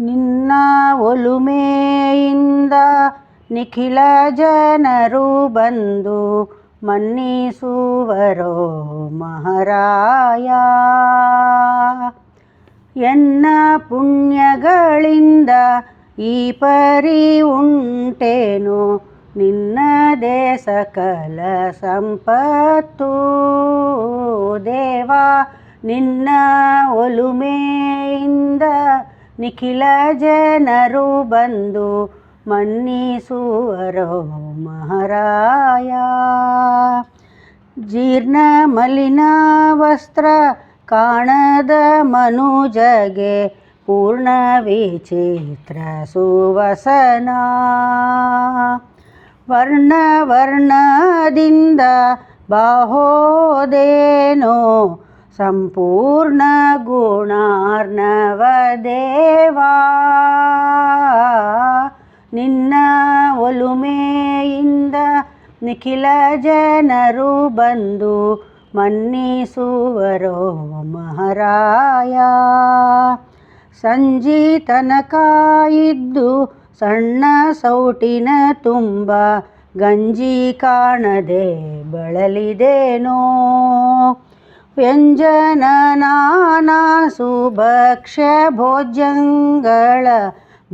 ನಿನ್ನ ಒಲುಮೆಯಿಂದ ನಿಖಿಲ ಜನರು ಬಂದು ಮನ್ನಿಸುವರೋ ಮಹಾರಾಯ. ಎನ್ನ ಪುಣ್ಯಗಳಿಂದ ಈ ಪರಿ ಉಂಟೇನು ನಿನ್ನ ಸಕಲ ಸಂಪತ್ತು. ದೇವಾ, ನಿನ್ನ ಒಲುಮೆಯಿಂದ ನಿಖಿಲ ಜನರು ಬಂದು ಮನ್ನಿಸುವರೋ ಮಹಾರಾಯ ಜೀರ್ಣ ಮಲಿನ ವಸ್ತ್ರ ಕಾಣದ ಮನುಜಗೆ ಪೂರ್ಣ ವಿಚಿತ್ರ ಸುವಸನ ವರ್ಣ ವರ್ಣದಿಂದ ಬಾಹೋದೇನೋ ಸಂಪೂರ್ಣ ಗುಣಾರ್ಣವ ದೇವಾ ನಿನ್ನ ಒಲುಮೆಯಿಂದ ನಿಖಿಲ ಜನರು ಬಂದು ಮನ್ನಿಸುವರೋ ಮಹಾರಾಯ. ಸಂಜಿ ತನಕ ಸಣ್ಣ ಸೌಟಿನ ತುಂಬ ಗಂಜಿ ಕಾಣದೆ ಬಳಲಿದೇನೋ. ವ್ಯಂಜನ ನಾನಾ ಸುಭಕ್ಷ್ಯ ಭೋಜ್ಯಗಳ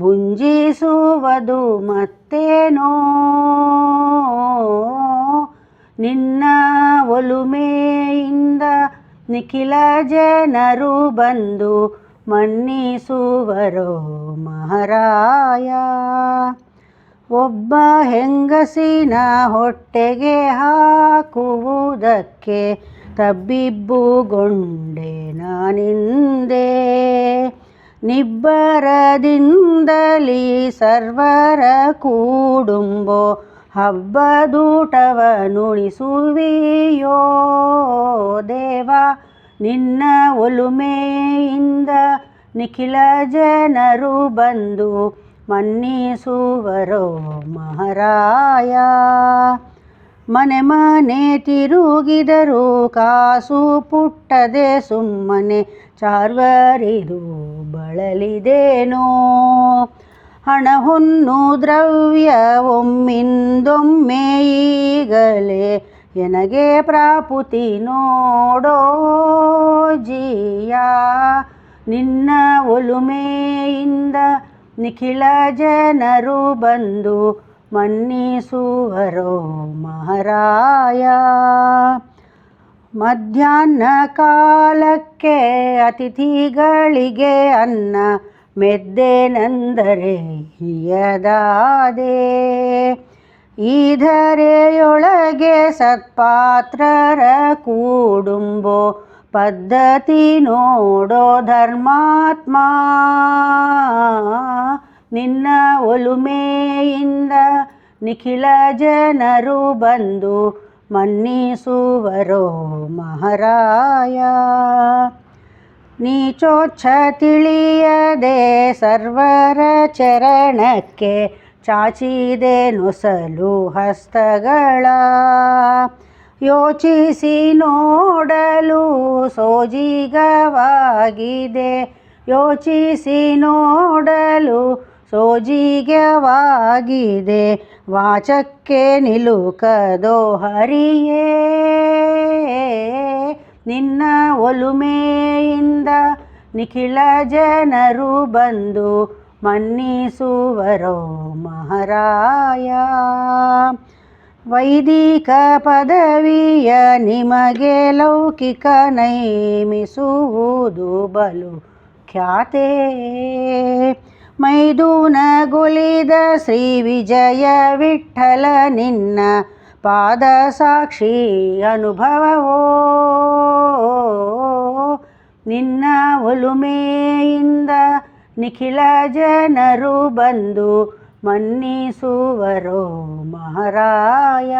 ಭುಂಜಿಸುವುದು ಮತ್ತೇನೋ? ನಿನ್ನ ಒಲುಮೆಯಿಂದ ನಿಖಿಲ ಜನರು ಬಂದು ಮನ್ನಿಸುವರೋ ಮಹಾರಾಯ. ಒಬ್ಬ ಹೆಂಗಸಿನ ಹೊಟ್ಟೆಗೆ ಹಾಕುವುದಕ್ಕೆ ತಬ್ಬಿಬ್ಬುಗೊಂಡೆ ನಾನಿಂದೆ. ನಿಬ್ಬರದಿಂದಲಿ ಸರ್ವರ ಕೂಡುಂಬೋ ಹಬ್ಬದೂಟವ ನುಣಿಸುವಿಯೋ ದೇವ, ನಿನ್ನ ಒಲುಮೆಯಿಂದ ನಿಖಿಲ ಜನರು ಬಂದು ಮನ್ನಿಸುವರೋ ಮಹಾರಾಯ. ಮನೆ ಮನೆ ತಿರುಗಿದರು ಕಾಸು ಪುಟ್ಟದೆ ಸುಮ್ಮನೆ ಚಾರ್ವರಿದು ಬಳಲಿದೇನೋ. ಹಣ ಹೊನ್ನು ದ್ರವ್ಯ ಒಮ್ಮಿಂದೊಮ್ಮೆ ಈಗಲೇ ಎನಗೆ ಪ್ರಾಪುತಿ ನೋಡೋ ಜೀಯ. ನಿನ್ನ ಒಲುಮೆಯಿಂದ ನಿಖಿಲ ಜನರು ಬಂದು ಮನ್ನಿಸುವರೋ ಮಹಾರಾಯ. ಮಧ್ಯಾಹ್ನ ಕಾಲಕ್ಕೆ ಅತಿಥಿಗಳಿಗೆ ಅನ್ನ ಮೆದ್ದೆನೆಂದರೆ ಹಿಯದಾದೆ. ಈ ಧರೆಯೊಳಗೆ ಸತ್ಪಾತ್ರರ ಕೂಡುಂಬೋ ಪದ್ಧತಿ ನೋಡೋ ಧರ್ಮಾತ್ಮ. ನಿನ್ನ ಒಲುಮೆಯಿಂದ ನಿಖಿಲ ಜನರು ಬಂದು ಮನ್ನಿಸುವರೋ ಮಹಾರಾಯ. ನೀಚೋಚ್ಛ ತಿಳಿಯದೆ ಸರ್ವರ ಚರಣಕ್ಕೆ ಚಾಚಿದೆ ನೊಸಲು ಹಸ್ತಗಳ ಯೋಚಿಸಿ ನೋಡಲು ಸೋಜಿಗವಾಗಿದೆ. ಯೋಚಿಸಿ ನೋಡಲು ಸೋಜಿಗವಾಗಿದೆ. ವಾಚಕ್ಕೆ ನಿಲುಕದೋ ಹರಿಯೇ. ನಿನ್ನ ಒಲುಮೆಯಿಂದ ನಿಖಿಲ ಜನರು ಬಂದು ಮನ್ನಿಸುವರೋ ಮಹಾರಾಯ. ವೈದಿಕ ಪದವಿಯ ನಿಮಗೆ ಲೌಕಿಕ ನೈಮಿಸುವುದು ಬಲು ಖ್ಯಾತೆ. ಮೈದುನಗೊಲಿದ ಶ್ರೀ ವಿಜಯ ವಿಠಲ ನಿನ್ನ ಪಾದ ಸಾಕ್ಷಿ ಅನುಭವವೋ. ನಿನ್ನ ಒಲುಮೆಯಿಂದ ನಿಖಿಲ ಜನರು ಬಂದು ಮನ್ನಿಸುವರೋ ಮಹಾರಾಯ.